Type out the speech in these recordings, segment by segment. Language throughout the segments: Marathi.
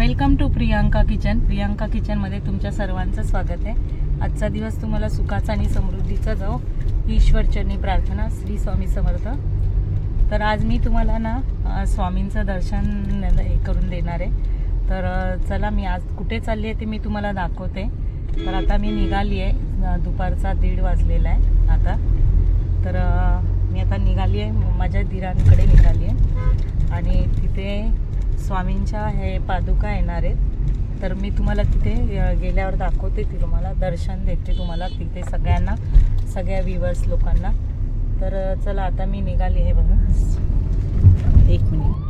Welcome to Priyanka kitchen. Priyanka किचनमध्ये तुमच्या सर्वांचं स्वागत आहे. आजचा दिवस तुम्हाला सुखाचा आणि समृद्धीचा जाओ ईश्वरचरणी प्रार्थना श्री स्वामी समर्थ. तर आज मी तुम्हाला ना स्वामींचं दर्शन हे करून देणार आहे. तर चला मी आज कुठे चालली आहे ते मी तुम्हाला दाखवते. तर आता मी निघाली आहे. दुपारचा दीड वाजलेला आहे आता. तर मी आता निघाली आहे. माझ्या दिरांकडे निघाली आहे. आणि तिथे स्वामींच्या हे पादुका येणार आहेत. तर मी तुम्हाला तिथे गेल्यावर दाखवते ती तुम्हाला दर्शन देते तुम्हाला तिथे सगळ्यांना सगळ्या व्हिवर्स लोकांना. तर चला आता मी निघाली हे बघा. एक मिनिट.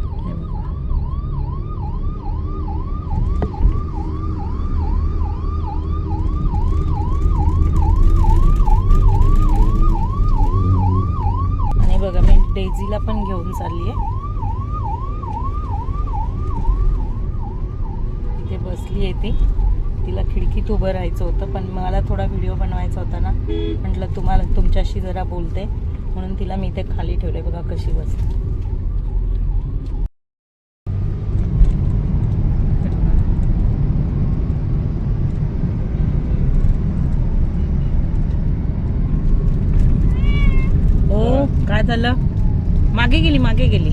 बघा मी डेझीला पण घेऊन चालली आहे इथे बसली आहे ती. तिला खिडकीत उभं राहायचं होतं पण मला थोडा व्हिडिओ बनवायचा होता ना. म्हटलं तुम्हाला तुमच्याशी जरा बोलते. म्हणून तिला मी ते खाली ठेवले बघा कशी बसते हो काय झालं? मागे गेली मागे गेली.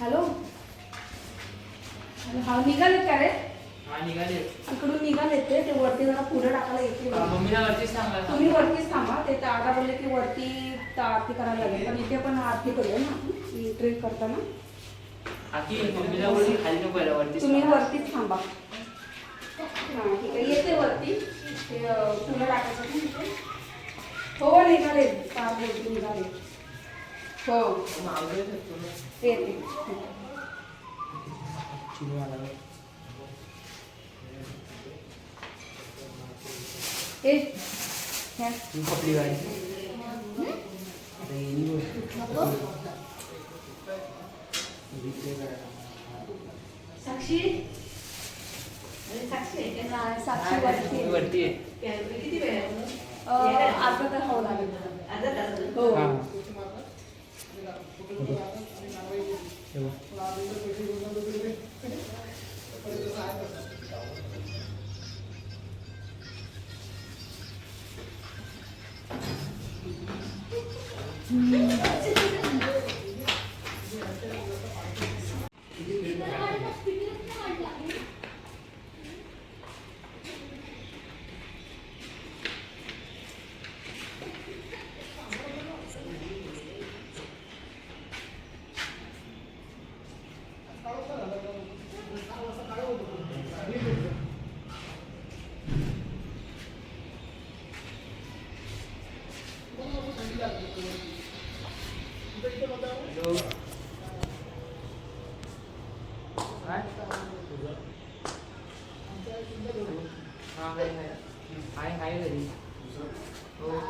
हॅलो? हा निघालेत का रे? हा निघाले. इकडून निघालेत ते. वरती जरा पुढे टाकायला येते तुम्ही वरतीच थांबा. ते दादा बोलले की वरती आरती करायला लागेल. पण इथे पण आरती करूया ना ट्रेन करताना. तुम्ही. वरतीच थांबा. हा ठीक आहे. येते वरती. ते टाकायचं हो निघाले. वरती निघाले. हो. येतो. तू आपली गाडी आता येईल बघ. इथे काय? साक्षी? अरे साक्षी हा, वरती आहे. किती वेळ अर्धा तास हो लागेल हो. हा. हे हाय, हाय. घरी. हो.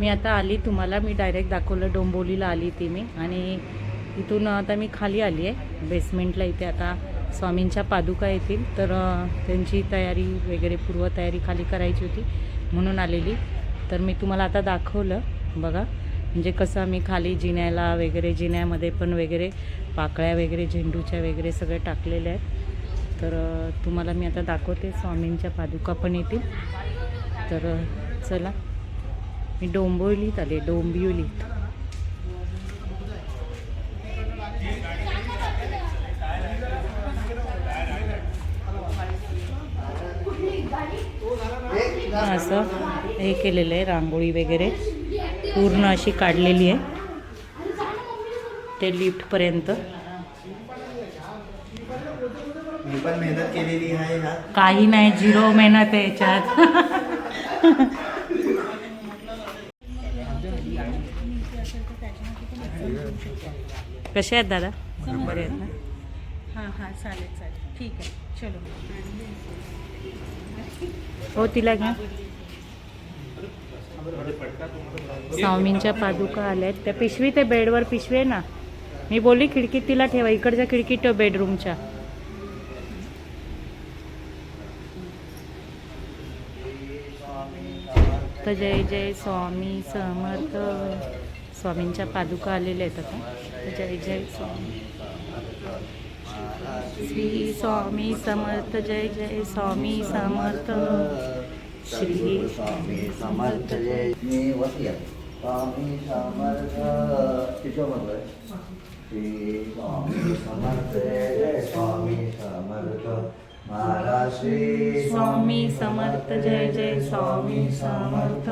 मी आता आली तुम्हाला मी डायरेक्ट दाखवलं डोंबोलीला आली ती मी आणि इथून आता मी खाली आली आहे बेसमेंटला इथे आता स्वामींच्या पादुका येतील. तर त्यांची तयारी वगैरे पूर्वतयारी खाली करायची होती म्हणून आलेली. तर मी तुम्हाला आता दाखवलं बघा. म्हणजे कसं आम्ही खाली जिन्याला वगैरे जिन्यामध्ये पण वगैरे पाकळ्या वगैरे झेंडूच्या वगैरे सगळे टाकलेले आहेत. तर तुम्हाला मी आता दाखवते स्वामींच्या पादुका पण येतील. तर चला. मी डोंबिवलीत आले डोंबिवलीत. असं हे केलेलं आहे रांगोळी वगैरे. पूर्ण अशी काढलेली आहे. ते लिफ्टपर्यंत काही नाही झिरो मेहनत आहे याच्यात. कसे आहेत दादा? बरे आहेत ना? हां हां चालेल चालेल. ठीक आहे. चलो. हो तिला घ्या स्वामींच्या पादुका आल्या आहेत त्या पिशवी ते बेडवर पिशवी आहे ना? मी बोलली खिडकीत तिला ठेवा. इकडच्या खिडकीत ठेव बेडरूमच्या. तर जय जय स्वामी समर्थ. स्वामींच्या पादुका आलेल्या आहेत आता. जय जय स्वामी. श्री स्वामी समर्थ जय जय स्वामी समर्थ. श्री स्वामी समर्थ जय मी आहे स्वामी समर्थ. किशोर श्री स्वामी समर्थ जय जय स्वामी समर्थ. महाराज श्री स्वामी समर्थ जय जय स्वामी समर्थ.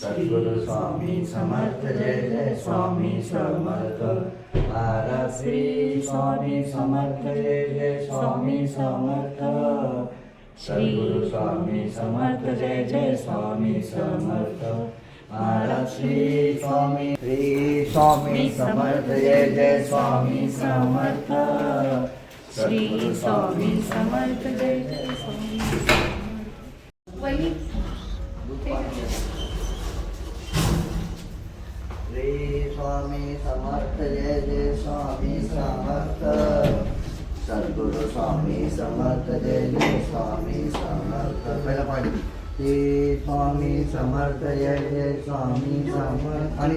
सद्गुरु स्वामी समर्थ जय जय स्वामी समर्थ। महाराज श्री स्वामी समर्थ जय जय स्वामी समर्थ। सद्गुरु स्वामी समर्थ जय जय स्वामी समर्थ। महाराज श्री स्वामी श्री स्वामी समर्थ जय जय स्वामी समर्थ। श्री स्वामी समर्थ जय जय स्वामी। स्वामी समर्थ जय जय स्वामी समर्थ आणि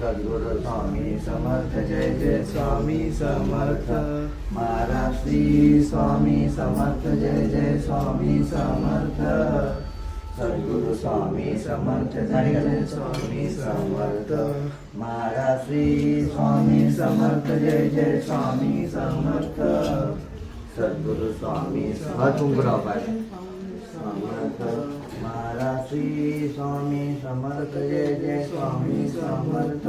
सद्गुरु स्वामी समर्थ जय जय स्वामी समर्थ. महाराज श्री स्वामी समर्थ जय जय स्वामी समर्थ. सद्गुरु स्वामी समर्थ जय जय स्वामी समर्थ. महाराज श्री स्वामी समर्थ जय जय स्वामी समर्थ. सद्गुरु स्वामी समर्थ. समर्थ महाराज श्री स्वामी समर्थ जय जय स्वामी समर्थ.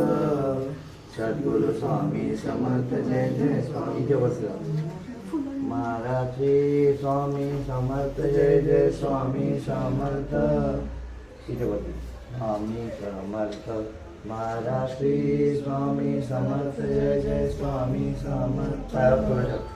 सद्गुरु स्वामी समर्थ जय जय स्वामी. इथे बसला. महाराज श्री स्वामी समर्थ जय जय स्वामी समर्थ. इथे बस स्वामी समर्थ महाराज श्री स्वामी समर्थ जय जय स्वामी समर्थ.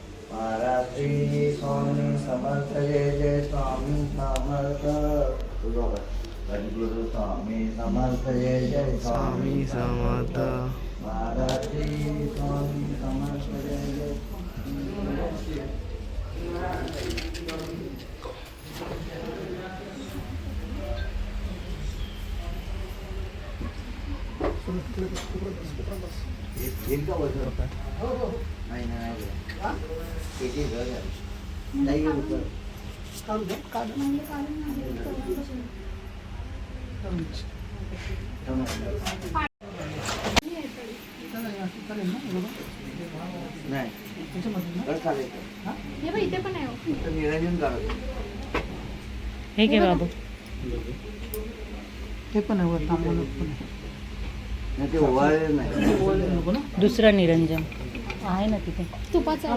महाराज स्वामी समर्थ जय जय स्वामी समर्थ। सद्गुरु स्वामी समर्थ जय जय स्वामी समर्थ। महाराज स्वामी समर्थ जय जय येईल का वज़न नाही नाही नाही एक घर आहे. नाही हे? घे बाबू. नाही ते ओवाळले नाही. दुसरा निरंजन. आहे ना तिथे. तुपाचा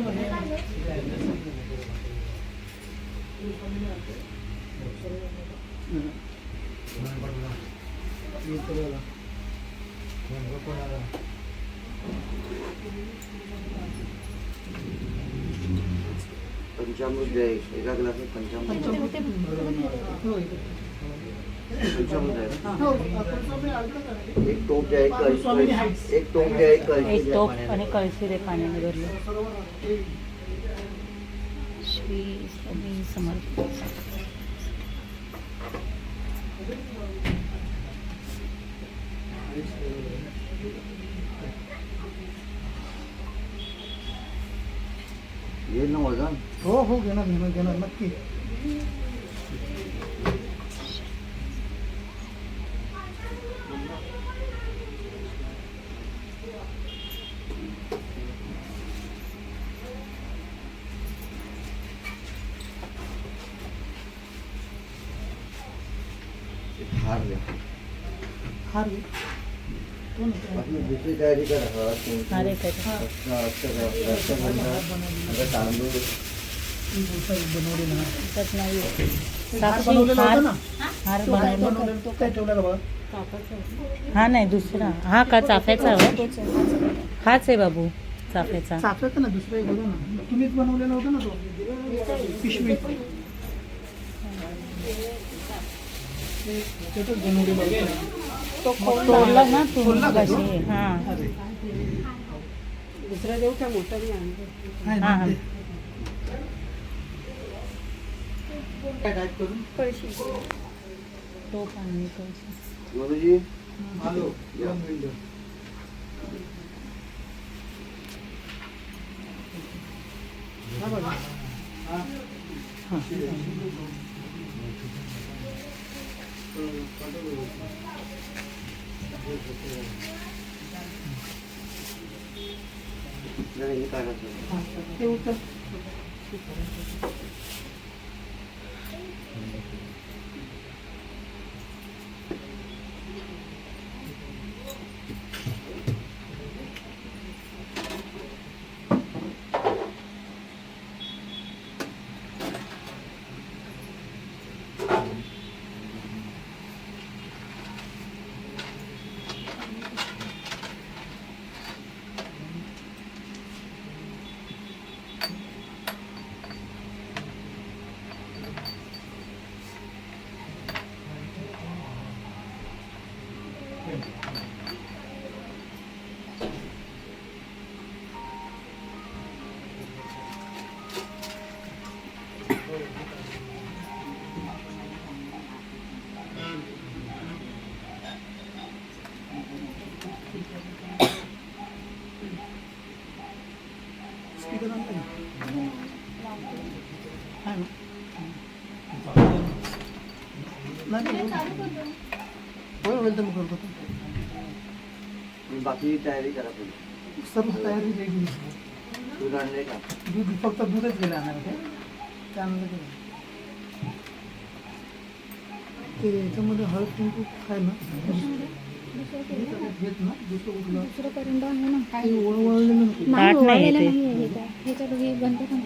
पंचामृत पंचामृत. हो, एक टोप द्या एक कळशी एक टोप द्या एक कळशी एक टोप. आणि कळशी रे पाण्याने भरले. श्री स्वामी समर्थ. येईल ना वजन? हो हो घेणार घेणार घेणार नक्की एक हार द्या हार घे. तो ना, तो. बाकी दुसरी तयारी करा हळद कुंकू, अरे काय ते. रक्त- रक्त- रक्तगंध आता तांदूळ ती गोसाई बनवलेला हार. त्यात नाही ते हार साक्षी बनवलेला हार होता ना हार तो काय बनवला बनवलेला तो काय ठेवलेला बघा हा नाही दुसरा. हा का चाफ्याचा हवा हाच आहे बाबू चाफ्याचा. चाफ्याचं ना दुसरं एक होतं ना. तुम्हीच बनवलेला होता ना तो? पिशवी त्याच्यातच बनवलेला होता. तोडला ना तू तोडला का तो? मगाशी. हा अरे दुसरा देऊ का मोठा बी आणतो आहे हा, ना हा. ते. काय कळशी गुरुजी आलो या. दोन मिनिटं. हा बघा. हा. हा. नाही, होईल होईल तर मी करतो तुम्ही बाकी तयारी करा पुढे. सर्व तयारी वेगळी दूध आणले का? दूध फक्त दूधच गेलं आणायला ते. त्यानंतर ते. याच्यामध्ये हळद कुंकू काय ना? घेत ना दुसरं कुठलं आहे ना काही ओळवळलेलं नाही. ओवाळलेलं येते. नाहीये हे काय. ह्याच्यात हे बंद का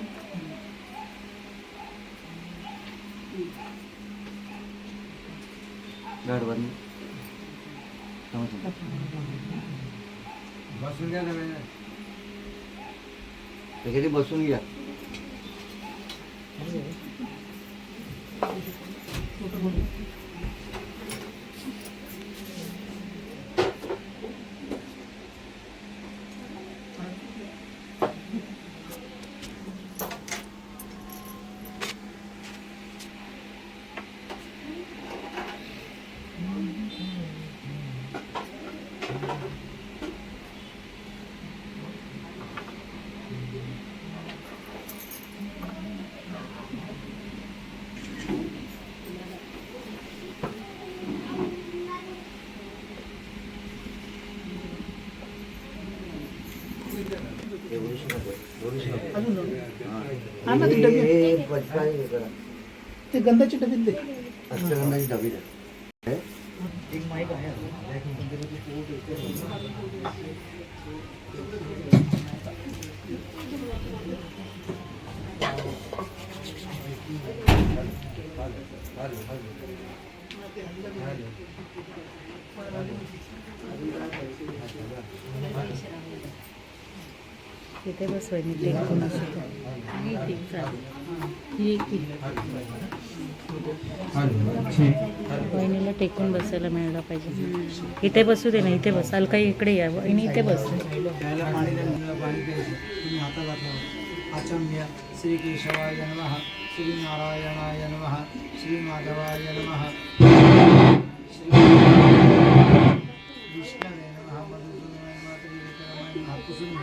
गाडवानी बसून घ्या ना बसून घ्या. एवढीशी ना, ती डबी. हे हे ते गंधाची डबीत दे अष्टगंधाची डबी द्या हे? तिथे बस वहिनी टेक कोणाशी टेक चालेल ही की वहिनीला टेकून बसायला मिळालं पाहिजे. इथे बसू दे ना इथे बस. अलकाई इकडे या. वहिनी इथे बस. आचम्य श्री केशवाय नमः श्री नारायणाय नमः श्री माधवाय नमः श्री विष्णवे नमः मधुसूदनाय मातरी विक्रमाय नमः कुसुम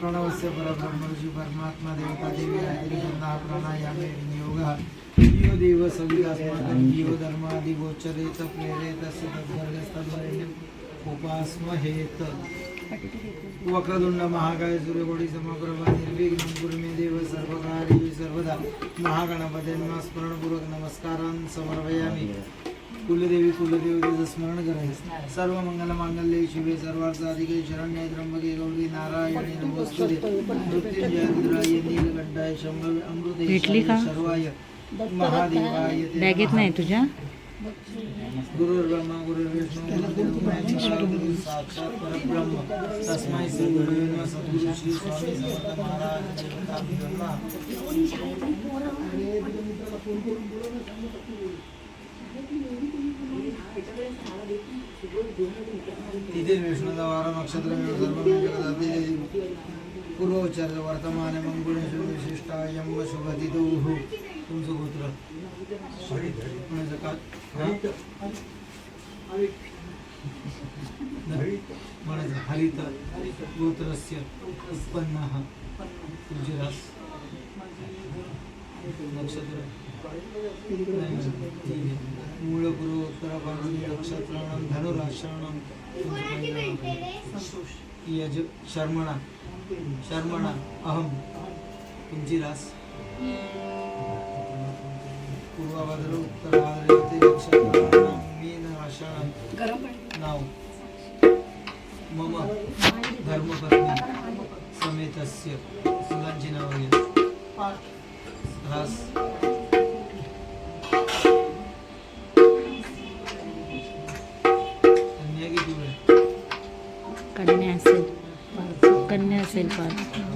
प्रणवस्य परब्रह्मऋषि परमात्मा देवता देवी गायत्री प्राणायामे विनियोगः यो देव सवितास्माकं जीव धर्मादिगोचरेत प्रेरेत उपास्महेत। वक्रतुंड महाकाय सूर्यकोटी समप्रभा निर्विघ्नं कुरु मे देव सर्वकार्ये सर्वदा. महागणपते स्मरणपूर्वक नमस्कारान् समर्पयामि. कुलदेवी कुलदेवतेचं स्मरण करायचं सर्व मंगल मांगल्ये शिवे सर्वार्थ अधिके शरण्ये त्र्यंबके गौरी नारायणी नमोस्तुते. मृत्युंजय रुद्राय नीलकंठाय शंभवे अमृते? सर्वाय. महादेवाय बॅगेत नाही तुझ्या? गुरुर्ब्रह्मा गुरुर्विष्णू गुरुर्देवो महेश्वरः गुरुः साक्षात् परब्रह्म तस्मै श्री गुरुवे नमः सद्गुरु श्री स्वामी समर्थ महाराज देवताभ्यो नमः तिथे विष्णूचा वारा नक्षत्र सर्व पूर्वोच्चार वर्तमान मंगुळेश विशिष्टा यम शुभतिथौ तुमचं गोत्र हरित गोत्रस्य उत्पन्नः तुमची नक्षत्र मूळगुरु ठीक नक्षत्राणां धनुराश्रणां यज शर्मणा शर्मणा अहं तुमची पूर्वाभाद्र उत्तराभाद्र मीन आषाढ नाव. मम. धर्मपत्नी. समेतस्य. मुलांची नावं रास. कन्या असेल. कन्या असेल पाच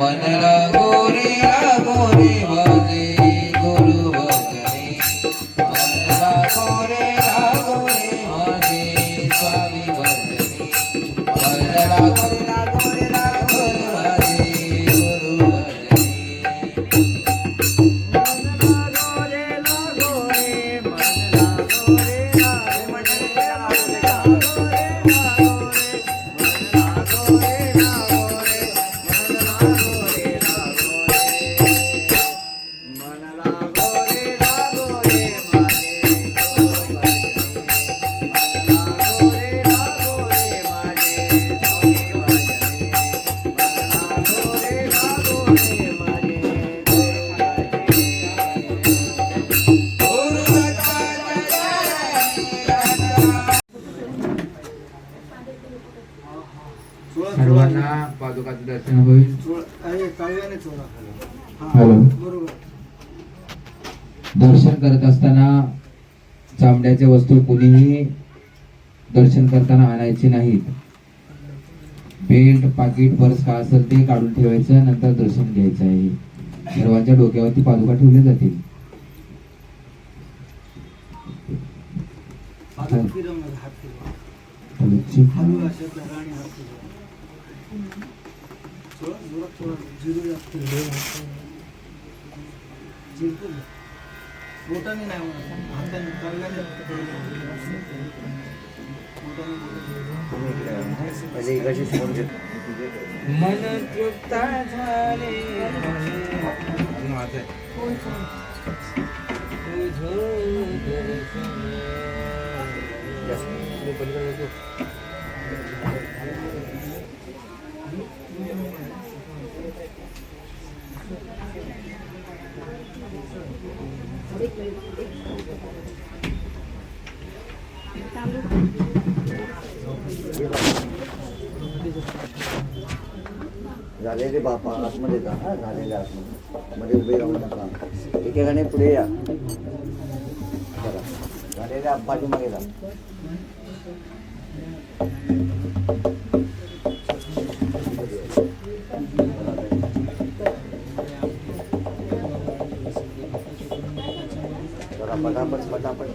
मन लागोरे लागोरे वा असताना पादुकाचं दर्शन होईल चोळ चोळा हॅलो. दर्शन करत असताना चामड्याच्या वस्तू कोणीही दर्शन करताना आणायचे नाहीत. बेल्ट पाकिट पर्स काय असेल ते काढून ठेवायचं नंतर दर्शन घ्यायचं आहे. सर्वांच्या डोक्यावरती पादुका ठेवल्या जातील. हात बोटाने नाही म्हणत हाताने तळव्याने बोटाने बोटाने. म्हणजे इकडचे समोर घे. मन तृप्त झाले झालेले बापा आतमध्ये जा हा झालेले आतमध्ये. मध्ये उभे राहू नका. एकेकाने पुढे या. चला झालेले आप्पाची मागे जा. पटापट पटापट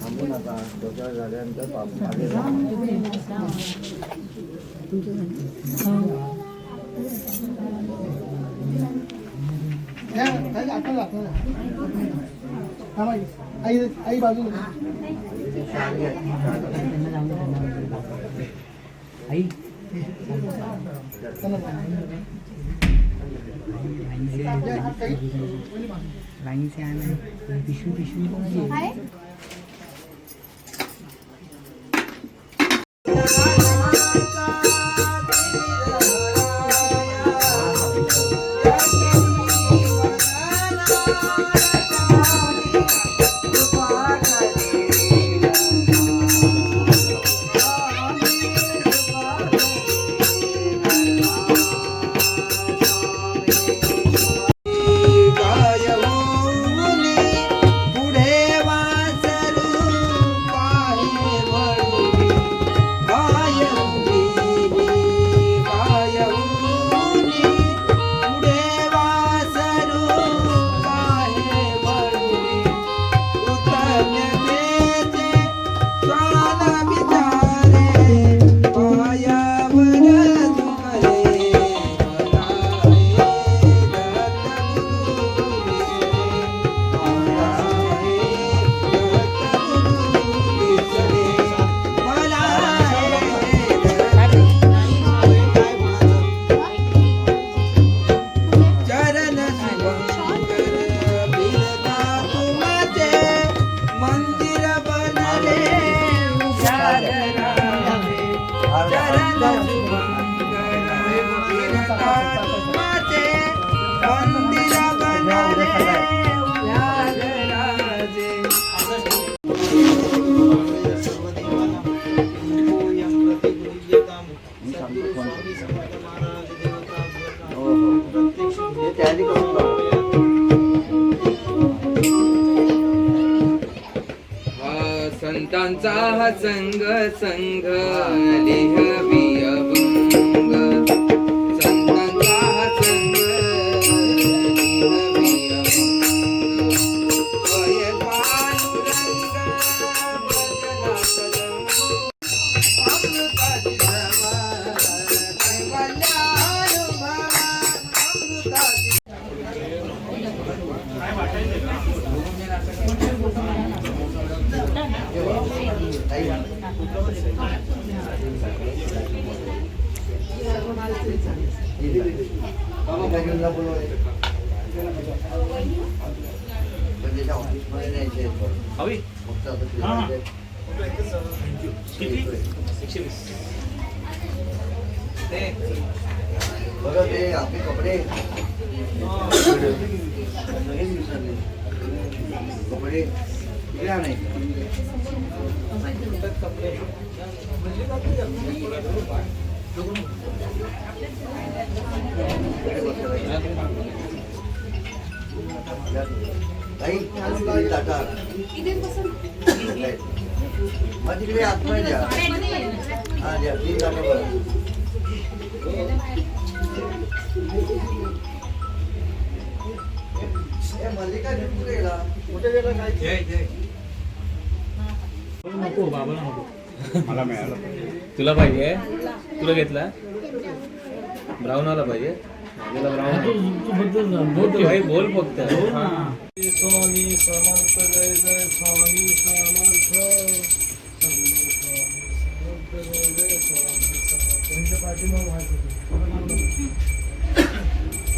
थांबून आता डोक्यावर झाल्यानंतर बाप मागे जा आई आई चला ना. या, हात ताई. पुढे रंग मग तिकडे आतमध्ये द्या हा द्या तीन टाका बरं ए, मल्लिका घेऊन कुठे गेला कुठे गेला काय तुला पाहिजे? तुला घेतला? ब्राऊन वाला पाहिजे मला ब्राऊन बोल की भाई बोल फक्त स्वामी समर्थ जय जय स्वामी समर्थ स्वामी समर्थ जय जय स्वामी समर्थ त्यांच्या पाठीमाग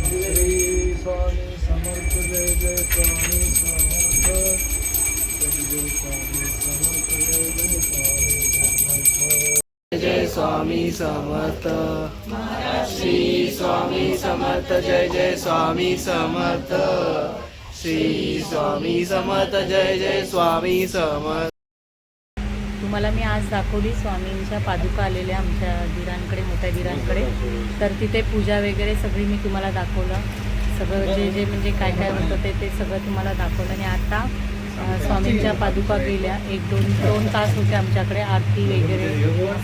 श्री स्वामी समर्थ जय जय स्वामी समर्थ। जय जय स्वामी समर्थ जय जय स्वामी समर्थ। जय स्वामी समर्थ. श्री स्वामी समर्थ जय जय स्वामी समर्थ. श्री स्वामी समर्थ जय जय स्वामी समर्थ. तुम्हाला मी आज दाखवली स्वामींच्या पादुका आलेल्या आमच्या दिरांकडे मोठ्या दिरांकडे. तर तिथे पूजा वगैरे सगळी मी तुम्हाला दाखवलं. सगळं जे जे म्हणजे काय काय होतं ते ते सगळं तुम्हाला दाखवलं. आणि आता स्वामींच्या पादुका गेल्या. एक दोन दोन तास होते आमच्याकडे. आरती वगैरे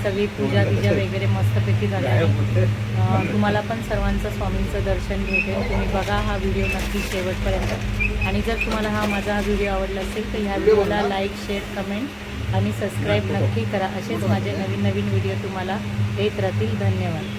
सगळी पूजा बिजा वगैरे मस्तपैकी झाली तुम्हाला पण सर्वांचं स्वामींचं दर्शन भेटेल तुम्ही बघा हा व्हिडिओ नक्की शेवटपर्यंत. आणि जर तुम्हाला हा माझा हा व्हिडिओ आवडला असेल तर ह्या व्हिडिओला लाईक शेअर कमेंट आणि सबस्क्राईब नक्की करा. असेच माझे नवीन नवीन व्हिडिओ तुम्हाला येत राहतील. धन्यवाद.